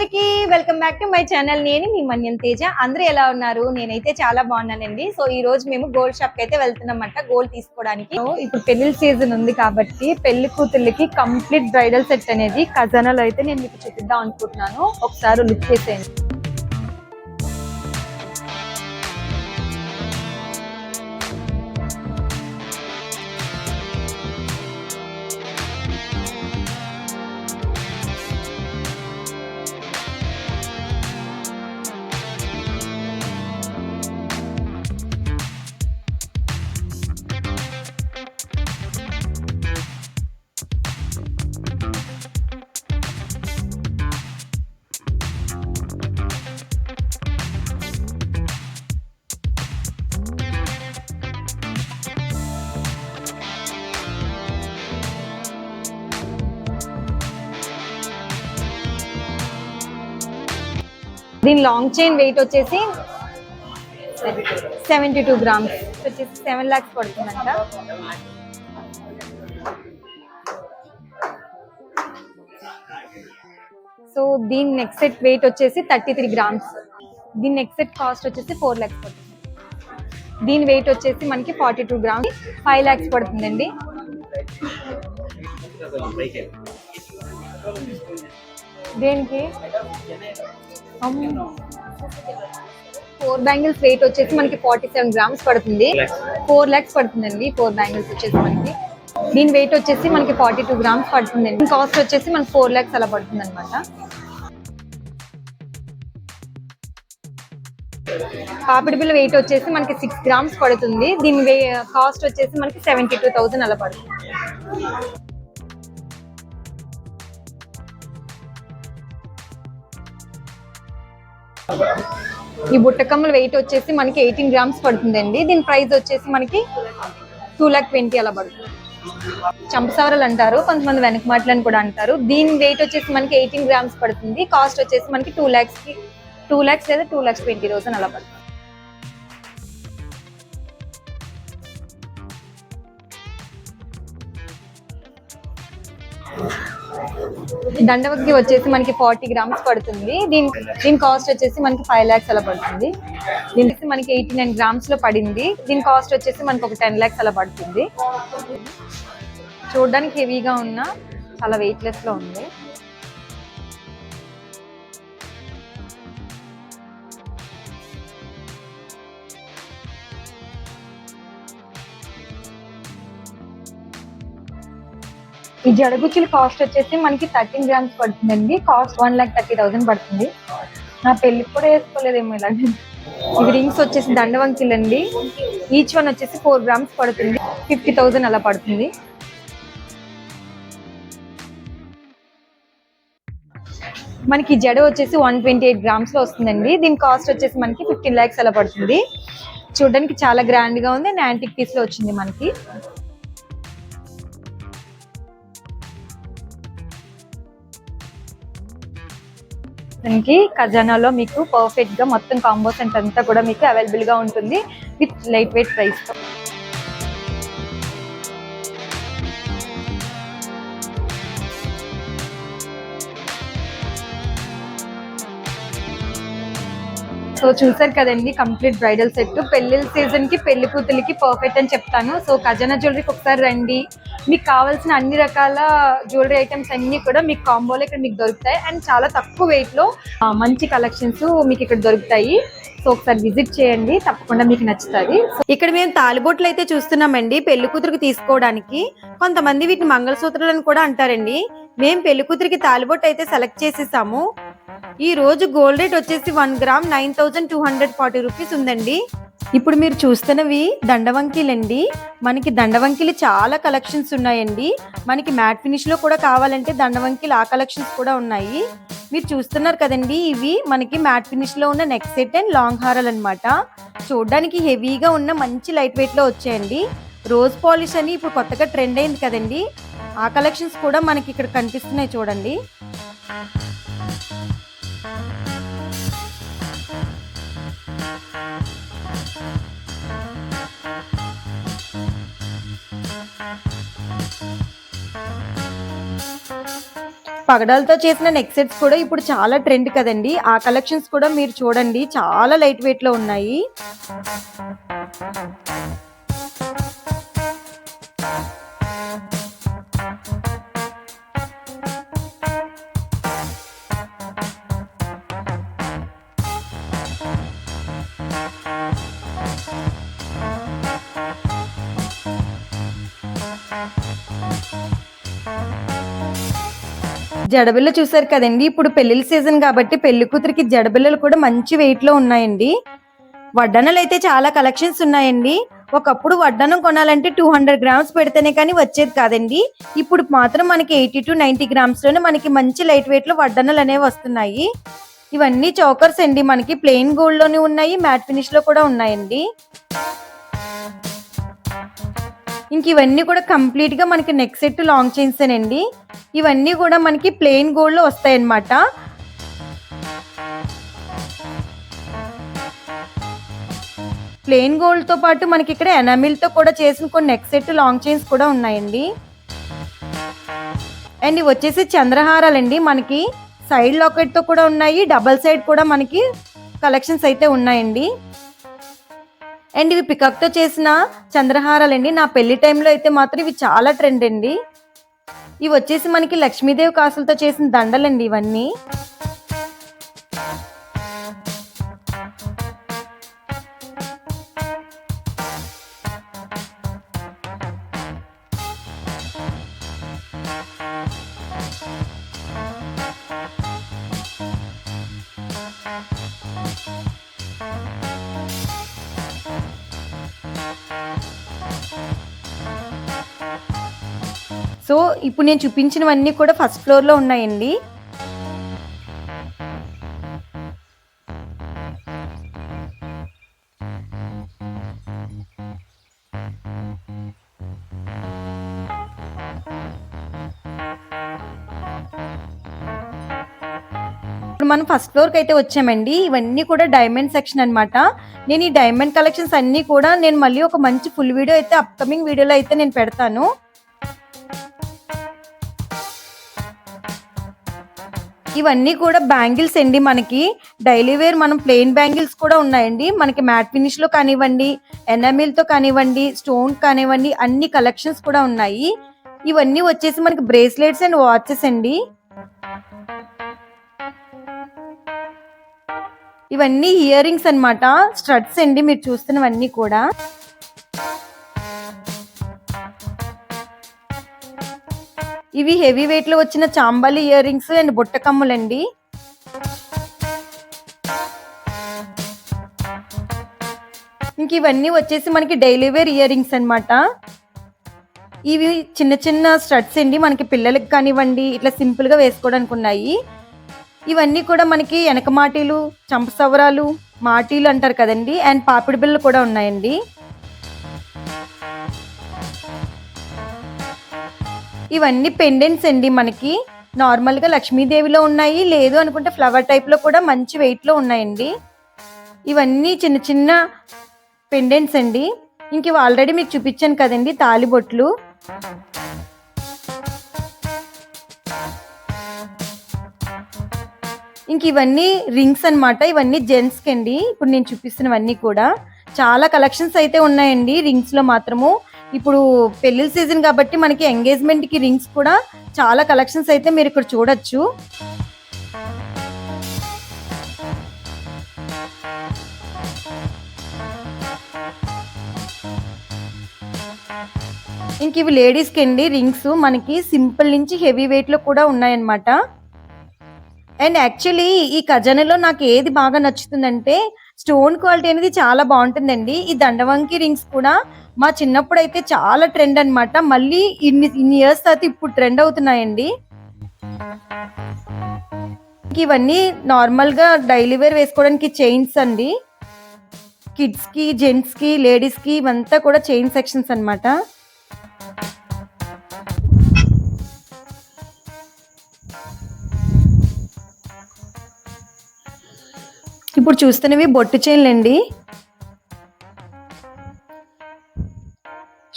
అందరికీ welcome back to my channel. నేను మీ మన్యం తేజ. అందరూ ఎలా ఉన్నారు? నేనైతే చాలా బాగున్నానండి. సో ఈ రోజు మేము గోల్డ్ షాప్కి అయితే వెళ్తున్నామంట గోల్డ్ తీసుకోవడానికి. ఇప్పుడు పెళ్ళి సీజన్ ఉంది కాబట్టి పెళ్ళి కూతుర్లకి కంప్లీట్ బ్రైడల్ సెట్ అనేది ఖజానాలో అయితే నేను మీకు చూపిద్దాం అనుకుంటున్నాను. ఒకసారి లుక్ చేసేయండి. దీని లాంగ్ చైన్ వెయిట్ వచ్చేసి సెవెంటీ టూ గ్రామ్స్ వచ్చేసి సెవెన్ లాక్స్ పడుతుందంట. సో దీని నెక్స్ట్ సెట్ వెయిట్ వచ్చేసి థర్టీ త్రీ గ్రామ్స్ దీని నెక్స్ట్ సెట్ కాస్ట్ వచ్చేసి ఫోర్ ల్యాక్స్ పడుతుంది. దీని వెయిట్ వచ్చేసి మనకి forty two grams five lakhs పడుతుందండి. దేనికి? ఫోర్ బ్యాంగిల్స్ వెయిట్ వచ్చేసి మనకి ఫార్టీ సెవెన్ గ్రామ్స్ పడుతుంది ఫోర్ ల్యాక్స్ పడుతుందండి ఫోర్ బ్యాంగిల్స్ వచ్చేసి మనకి. దీని వెయిట్ వచ్చేసి మనకి ఫార్టీ టూ గ్రామ్స్ పడుతుందండి కాస్ట్ వచ్చేసి మనకి ఫోర్ ల్యాక్స్ అలా పడుతుంది అనమాట పాపిడి బిల్ల వెయిట్ వచ్చేసి మనకి సిక్స్ గ్రామ్స్ పడుతుంది. దీని కాస్ట్ వచ్చేసి మనకి సెవెంటీ టూ థౌసండ్ అలా పడుతుంది. ఈ బుట్టకమ్మల వెయిట్ వచ్చేసి మనకి ఎయిటీన్ గ్రామ్స్ పడుతుందండి. దీని ప్రైస్ వచ్చేసి మనకి టూ ల్యాక్ ట్వంటీ అలా పడుతుంది. చంపసవరలు అంటారు కొంతమంది వెనక మాటలు కూడా అంటారు. దీని వెయిట్ వచ్చేసి మనకి ఎయిటీన్ గ్రామ్స్ పడుతుంది. కాస్ట్ వచ్చేసి మనకి టూ ల్యాక్స్కి టూ ల్యాక్స్ లేదా టూ ల్యాక్స్ ట్వంటీ థౌసండ్ అలా పడుతుంది. దండవకి వచ్చేసి మనకి ఫార్టీ గ్రామ్స్ పడుతుంది. దీని దీని కాస్ట్ వచ్చేసి మనకి ఫైవ్ ల్యాక్స్ అలా పడుతుంది. దీనికి మనకి ఎయిటీ నైన్ గ్రామ్స్లో పడింది. దీని కాస్ట్ వచ్చేసి మనకి ఒక టెన్ ల్యాక్స్ అలా పడుతుంది. చూడడానికి హెవీగా ఉన్న చాలా వెయిట్లెస్లో ఉంది. ఈ జడగుచ్చుల కాస్ట్ వచ్చేసి మనకి థర్టీన్ గ్రామ్స్ పడుతుందండి. Cost one lakh thirty thousand పడుతుంది. నా పెళ్ళి కూడా వేసుకోలేదేమో ఇలాంటి ఇవి రింగ్స్ వచ్చేసి దండవంకిలు అండి ఈచ్ వన్ వచ్చేసి ఫోర్ గ్రామ్స్ పడుతుంది. ఫిఫ్టీ థౌసండ్ అలా పడుతుంది. మనకి జడ వచ్చేసి వన్ ట్వంటీ ఎయిట్ గ్రామ్స్లో వస్తుందండి. దీని కాస్ట్ వచ్చేసి మనకి ఫిఫ్టీన్ ల్యాక్స్ అలా పడుతుంది. చూడడానికి చాలా గ్రాండ్గా ఉంది. అండ్ యాంటిక్ పీస్లో వచ్చింది మనకి. కి ఖజానాలో మీకు పర్ఫెక్ట్గా మొత్తం కాంబో అంతా కూడా మీకు అవైలబుల్గా ఉంటుంది with light weight price so చూసారు కదండి కంప్లీట్ బ్రైడల్ సెట్. పెళ్ళిళ్ళ సీజన్కి పెళ్ళి కూతురికి పర్ఫెక్ట్ అని చెప్తాను. సో ఖజానా జ్యువెలరీకి ఒకసారి రండి. మీకు కావాల్సిన అన్ని రకాల జ్యువెలరీ ఐటమ్స్ అన్ని కూడా మీకు కాంబోలో ఇక్కడ మీకు దొరుకుతాయి. అండ్ చాలా తక్కువ వెయిట్లో మంచి కలెక్షన్స్ మీకు ఇక్కడ దొరుకుతాయి. సో ఒకసారి విజిట్ చేయండి తప్పకుండా మీకు నచ్చుతుంది. ఇక్కడ మేము తాలిబొట్లు అయితే చూస్తున్నామండి పెళ్ళి కూతురికి తీసుకోవడానికి. కొంతమంది వీటిని మంగళసూత్రాలను కూడా అంటారండి. మేము పెళ్ళి కూతురికి తాలిబొట్టు అయితే సెలెక్ట్ చేసేసాము. ఈ రోజు గోల్డ్ రేట్ వచ్చేసి one gram nine thousand two hundred forty rupees ఉందండి. ఇప్పుడు మీరు చూస్తున్నవి దండవంకీలండి. మనకి దండవంకిలు చాలా కలెక్షన్స్ ఉన్నాయండి. మనకి మ్యాట్ ఫినిష్లో కూడా కావాలంటే దండవంకిలు ఆ కలెక్షన్స్ కూడా ఉన్నాయి. మీరు చూస్తున్నారు కదండి ఇవి మనకి మ్యాట్ ఫినిష్లో ఉన్న నెక్ సెట్ అండ్ లాంగ్ హారాలు అనమాట చూడడానికి హెవీగా ఉన్న మంచి లైట్ వెయిట్లో వచ్చాయండి. రోజ్ పాలిష్ అని ఇప్పుడు కొత్తగా ట్రెండ్ అయింది కదండి. ఆ కలెక్షన్స్ కూడా మనకి ఇక్కడ కనిపిస్తున్నాయి చూడండి. పగడాలతో చేసిన నెక్ సెట్స్ కూడా ఇప్పుడు చాలా ట్రెండ్ కదండి. ఆ కలెక్షన్స్ కూడా మీరు చూడండి. చాలా లైట్ వెయిట్లో ఉన్నాయి. జడబిల్ల చూసారు కదండి. ఇప్పుడు పెళ్ళిళ్ళ సీజన్ కాబట్టి పెళ్ళి కూతురికి జడబిల్లలు కూడా మంచి వెయిట్లో ఉన్నాయండి. వడ్డనలు అయితే చాలా కలెక్షన్స్ ఉన్నాయండి. ఒకప్పుడు వడ్డనం కొనాలంటే టూ హండ్రెడ్ గ్రామ్స్ పెడితేనే కానీ వచ్చేది కాదండి. ఇప్పుడు మాత్రం మనకి ఎయిటీ టు నైన్టీ గ్రామ్స్లోనే మనకి మంచి లైట్ వెయిట్లో వడ్డనలు అనేవి వస్తున్నాయి. ఇవన్నీ చౌకర్స్ అండి. మనకి ప్లెయిన్ గోల్డ్లోనే ఉన్నాయి మ్యాట్ ఫినిష్లో కూడా ఉన్నాయండి. ఇంక ఇవన్నీ కూడా కంప్లీట్గా మనకి నెక్ సెట్ లాంగ్ చైన్స్ అండి ఇవన్నీ కూడా మనకి ప్లెయిన్ గోల్డ్లో వస్తాయి అన్నమాట ప్లెయిన్ గోల్డ్తో పాటు మనకి ఇక్కడ ఎనామిల్తో కూడా చేసిన కొన్ని నెక్ సెట్ లాంగ్ చైన్స్ కూడా ఉన్నాయండి. అండ్ ఇవి వచ్చేసి చంద్రహారాలండి మనకి. సైడ్ లాకెట్తో కూడా ఉన్నాయి డబల్ సైడ్ కూడా మనకి కలెక్షన్స్ అయితే ఉన్నాయండి. అండ్ ఇవి పికప్తో చేసిన చంద్రహారాలండి. నా పెళ్ళి టైంలో అయితే మాత్రం ఇవి చాలా ట్రెండ్ అండి. ఇవి వచ్చేసి మనకి లక్ష్మీదేవి కాసులతో చేసిన దండలండి ఇవన్నీ. సో ఇప్పుడు నేను చూపించినవన్నీ కూడా ఫస్ట్ ఫ్లోర్లో ఉన్నాయండి. ఇప్పుడు మనం ఫస్ట్ ఫ్లోర్కి అయితే వచ్చామండి. ఇవన్నీ కూడా డైమండ్ సెక్షన్ అనమాట నేను ఈ డైమండ్ కలెక్షన్స్ అన్నీ కూడా నేను మళ్ళీ ఒక మంచి ఫుల్ వీడియో అయితే అప్కమింగ్ వీడియోలో అయితే నేను పెడతాను. ఇవన్నీ కూడా బ్యాంగిల్స్ అండి మనకి. డైలీ వేర్ మనం ప్లెయిన్ బ్యాంగిల్స్ కూడా ఉన్నాయండి. మనకి మ్యాట్ ఫినిష్లో కానివ్వండి ఎనామిల్తో కానివ్వండి స్టోన్ కానివ్వండి అన్ని కలెక్షన్స్ కూడా ఉన్నాయి. ఇవన్నీ వచ్చేసి మనకి బ్రేస్లెట్స్ అండ్ వాచెస్ అండి. ఇవన్నీ ఇయర్ రింగ్స్ అనమాట స్ట్రట్స్ అండి మీరు చూస్తున్నవన్నీ కూడా. ఇవి హెవీ వెయిట్లో వచ్చిన చాంబలి ఇయర్ రింగ్స్ అండ్ బుట్టకమ్ములండి ఇంక ఇవన్నీ వచ్చేసి మనకి డైలీ వేర్ ఇయర్ రింగ్స్ అనమాట ఇవి చిన్న చిన్న స్టడ్స్ అండి మనకి పిల్లలకి కానివ్వండి ఇట్లా సింపుల్గా వేసుకోవడానికి ఉన్నాయి. ఇవన్నీ కూడా మనకి వెనక మాటీలు చంపసవరాలు మాటీలు అంటారు కదండి అండ్ పాపిడి బిళ్ళలు కూడా ఉన్నాయండి. ఇవన్నీ పెండెంట్స్ అండి మనకి. నార్మల్గా లక్ష్మీదేవిలో ఉన్నాయి లేదు అనుకుంటే ఫ్లవర్ టైప్లో కూడా మంచి వెయిట్లో ఉన్నాయండి. ఇవన్నీ చిన్న చిన్న పెండెంట్స్ అండి. ఇంక ఇవి ఆల్రెడీ మీకు చూపించాను కదండి తాలిబొట్లు ఇంక ఇవన్నీ రింగ్స్ అన్నమాట ఇవన్నీ జెంట్స్కి అండి ఇప్పుడు నేను చూపిస్తున్నవన్నీ కూడా. చాలా కలెక్షన్స్ అయితే ఉన్నాయండి రింగ్స్లో మాత్రము. ఇప్పుడు పెళ్ళి సీజన్ కాబట్టి మనకి ఎంగేజ్మెంట్కి రింగ్స్ కూడా చాలా కలెక్షన్స్ అయితే మీరు ఇక్కడ చూడొచ్చు. ఇంక ఇవి లేడీస్కి అండి రింగ్స్ మనకి సింపుల్ నుంచి హెవీ వెయిట్లో కూడా ఉన్నాయన్నమాట. అండ్ యాక్చువల్లీ ఈ ఖజానలో నాకు ఏది బాగా నచ్చుతుందంటే స్టోన్ క్వాలిటీ అనేది చాలా బాగుంటుందండి. ఈ దండవంకి రింగ్స్ కూడా మా చిన్నప్పుడు అయితే చాలా ట్రెండ్ అన్నమాట. మళ్ళీ ఇన్ని ఇన్ని ఇయర్స్ తర్వాత ఇప్పుడు ట్రెండ్ అవుతున్నాయండి. ఇవన్నీ నార్మల్గా డైలీ వేర్ వేసుకోవడానికి చైన్స్ అండి. కిడ్స్కి జెంట్స్కి లేడీస్కి ఇవంతా కూడా చైన్ సెక్షన్స్ అన్నమాట. చూస్తున్నవి బొట్టు చైన్లు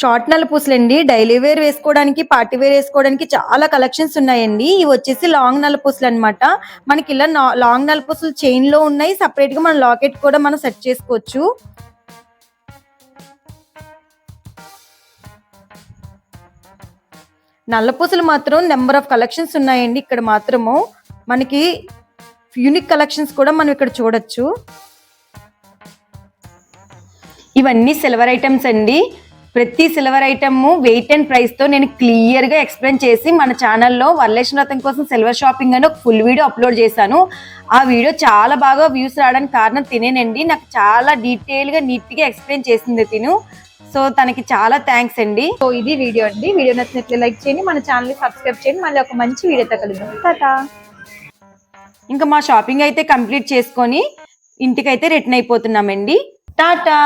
షార్ట్ నల్ల పూసలండి. డైలీ వేర్ వేసుకోవడానికి పార్టీ వేర్ వేసుకోవడానికి చాలా కలెక్షన్స్ ఉన్నాయండి. ఇవి వచ్చేసి లాంగ్ నల్ల పూసలు అనమాట మనకి ఇలా లాంగ్ నల్ల పూసలు చైన్లో ఉన్నాయి. సపరేట్గా మన లాకెట్ కూడా మనం సెట్ చేసుకోవచ్చు. నల్ల పూసలు మాత్రం నెంబర్ ఆఫ్ కలెక్షన్స్ ఉన్నాయండి ఇక్కడ మాత్రము. మనకి యూనిక్ కలెక్షన్స్ కూడా మనం ఇక్కడ చూడొచ్చు. ఇవన్నీ సిల్వర్ ఐటమ్స్ అండి. ప్రతి సిల్వర్ ఐటమ్ వెయిట్ అండ్ ప్రైస్తో నేను క్లియర్గా ఎక్స్ప్లెయిన్ చేసి మన ఛానల్లో వరలక్ష్మి వ్రతం కోసం సిల్వర్ షాపింగ్ అని ఒక ఫుల్ వీడియో అప్లోడ్ చేశాను. ఆ వీడియో చాలా బాగా వ్యూస్ రావడానికి కారణం తినేనండి. నాకు చాలా డీటెయిల్గా నీట్గా ఎక్స్ప్లెయిన్ చేసింది తిను. సో తనకి చాలా థ్యాంక్స్ అండి. సో ఇది వీడియో అండి. వీడియో నచ్చినట్లు లైక్ చేయండి మన ఛానల్ సబ్స్క్రైబ్ చేయండి. మళ్ళీ ఒక మంచి వీడియోతో కలుద్దాం. టాటా! ఇంకా మా షాపింగ్ అయితే కంప్లీట్ చేసుకొని ఇంటికైతే రిటర్న్ అయిపోతున్నామండి. టాటా!